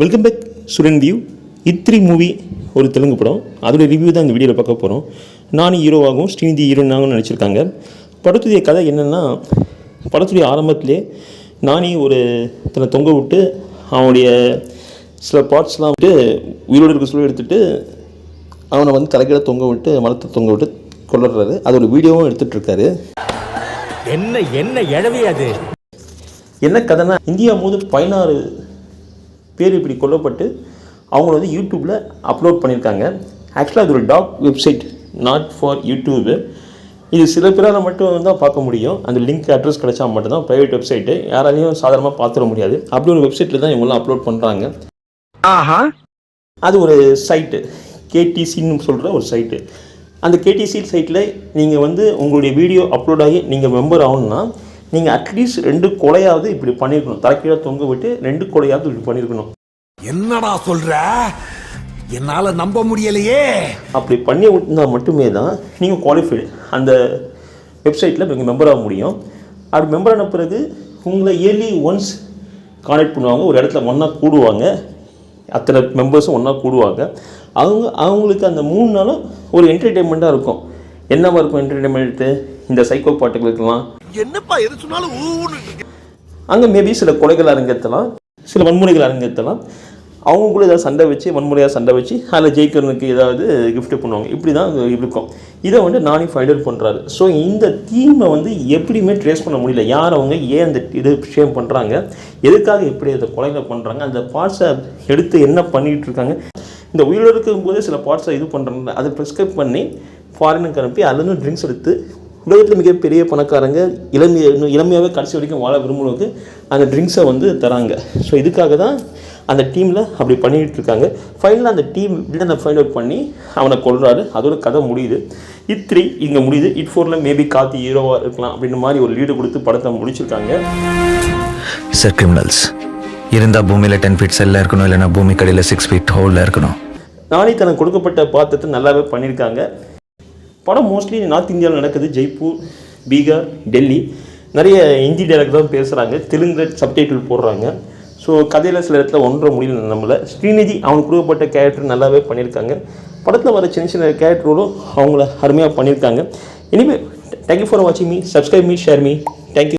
Welcome back சுரன் view இத்ரி movie ஒரு தெலுங்கு படம். அதோட ரிவ்யூ தான் இந்த வீடியோவில் பார்க்க போகிறோம் நானும் ஹீரோவாகவும் ஸ்ரீநிதி ஹீரோனாகவும் நடிச்சிருக்காங்க. படத்துடைய கதை என்னென்னா படத்துடைய ஆரம்பத்திலே நானி ஒரு தன்னை தொங்க விட்டு அவனுடைய சில பார்ட்ஸ்லாம் விட்டு உயிரோடு இருக்க சொல்லி எடுத்துகிட்டு அவனை வந்து தலைக்கீழ தொங்க விட்டு மரத்தை தொங்க விட்டு கொள்ளுறாரு அதோட வீடியோவும் எடுத்துகிட்டு இருக்காரு. என்ன என்ன எழவி அது? என்ன கதைனா இந்தியா போது பதினாறு பேர் இப்படி கொல்லப்பட்டு அவங்கள வந்து யூடியூப்பில் அப்லோட் பண்ணியிருக்காங்க. ஆக்சுவலாக அது ஒரு talk website not for YouTube இது சில பேரால் மட்டும் தான் பார்க்க முடியும். அந்த லிங்க் அட்ரஸ் கிடைச்சா மட்டும்தான். ப்ரைவேட் வெப்சைட்டு யாராலையும் சாதாரணமாக பார்த்துட முடியாது. அப்படி ஒரு வெப்சைட்டில் தான் இவங்கெல்லாம் அப்லோட் பண்ணுறாங்க ஆஹா. அது ஒரு சைட்டு கேடிசின்னு சொல்கிற ஒரு சைட்டு அந்த கேடிசி சைட்டில் நீங்கள் வந்து உங்களுடைய வீடியோ அப்லோட் ஆகி நீங்கள் மெம்பர் ஆகணும்னா நீங்கள் அட்லீஸ்ட் ரெண்டு கொலையாவது இப்படி பண்ணியிருக்கணும் தலைக்கீழ தொங்க விட்டு ரெண்டு கொலையாவது இப்படி பண்ணியிருக்கணும் என்னடா சொல்ற? என்னால நம்ப முடியலையே. அப்படி பண்ணி விட்டுருந்தால் மட்டுமே தான் நீங்கள் குவாலிஃபைடு அந்த வெப்சைட்டில் நீங்கள் மெம்பர் ஆக முடியும். அப்படி மெம்பர் ஆன பிறகு உங்களை இயர்லி ஒன்ஸ் கான்டெக்ட் பண்ணுவாங்க. ஒரு இடத்துல ஒன்றா கூடுவாங்க. அத்தனை மெம்பர்ஸும் ஒன்றா கூடுவாங்க. அவங்க அவங்களுக்கு அந்த மூணு நாளும் ஒரு என்டர்டெயின்மெண்ட்டாக இருக்கும். என்னவா இருக்கும் என்டர்டெயின்மெண்ட்டு இந்த சைக்கோ பாட்டுகளுக்கெல்லாம். என்னப்பா எது சொன்னாலும் அங்கே மேபி சில கொலைகள் அரங்கத்தலாம் சில வன்முறைகள் அரங்கத்தலாம் அவங்க கூட ஏதாவது சண்டை வச்சு வன்முறையாக சண்டை வச்சு அதில் ஜெயிக்கிறனுக்கு ஏதாவது gift பண்ணுவாங்க. இப்படி தான் இருக்கும். இதை வந்து நானே ஃபைண்ட் அவுட் பண்ணுறாரு ஸோ இந்த தீமை வந்து எப்படியுமே ட்ரேஸ் பண்ண முடியல. யார் அவங்க ஏன் அந்த இது விஷயம் பண்ணுறாங்க எதுக்காக எப்படி அந்த கொலைகள் பண்ணுறாங்க அந்த பார்ட்ஸை எடுத்து என்ன பண்ணிகிட்டு இருக்காங்க? இந்த உயிரோடு இருக்கும்போதே சில பார்ட்ஸை இது பண்ணுறாங்க அதை ப்ரிஸ்கிரைப் பண்ணி ஃபாரினுக்கு அனுப்பி அதுலேருந்து ட்ரிங்க்ஸ் எடுத்து உலகத்தில் மிகப்பெரிய பணக்காரங்க இளமைய இன்னும் இளமையாகவே கடைசி வரைக்கும் வாழ விரும்புறவங்க அந்த ட்ரிங்க்ஸை வந்து தராங்க. ஸோ இதுக்காக தான் அந்த டீமில் அப்படி பண்ணிக்கிட்டு இருக்காங்க ஃபைனலாக அந்த டீம் வில்லனை ஃபைண்ட் அவுட் பண்ணி அவனை கொல்றாரு. அதோட கதை முடியுது. இட் த்ரீ இங்கே முடியுது. இட் ஃபோரில் மேபி காத்தி ஹீரோவாக இருக்கலாம் அப்படின்ற மாதிரி ஒரு லீடு கொடுத்து படத்தை முடிச்சிருக்காங்க. சார் கிரிமினல்ஸ் இருந்தால் பூமியில் டென் ஃபீட் செல்லில் இருக்கணும் இல்லைன்னா பூமி கடையில் சிக்ஸ் ஃபீட் ஹோலில் இருக்கணும். நானே தனக்கு கொடுக்கப்பட்ட பாத்திரத்தை நல்லாவே பண்ணியிருக்காங்க. படம் மோஸ்ட்லி நார்த் இந்தியாவில் நடக்குது. ஜெய்ப்பூர் பீகார் டெல்லி. நிறைய ஹிந்தி டைலாக் தான் பேசுகிறாங்க தெலுங்கு சப்டைட்டில் போடுறாங்க. ஸோ கதையில் சில இடத்துல ஒன்றரை முடியல நம்மள. ஸ்ரீநிதி அவனுக்கு கொடுக்கப்பட்ட கேரக்டர் நல்லாவே பண்ணியிருக்காங்க. படத்தில் வர சின்ன சின்ன கேரக்டரோடும் அவங்கள அருமையாக பண்ணியிருக்காங்க. இனிமேல் தேங்க்யூ ஃபார் வாட்சிங் me subscribe me share me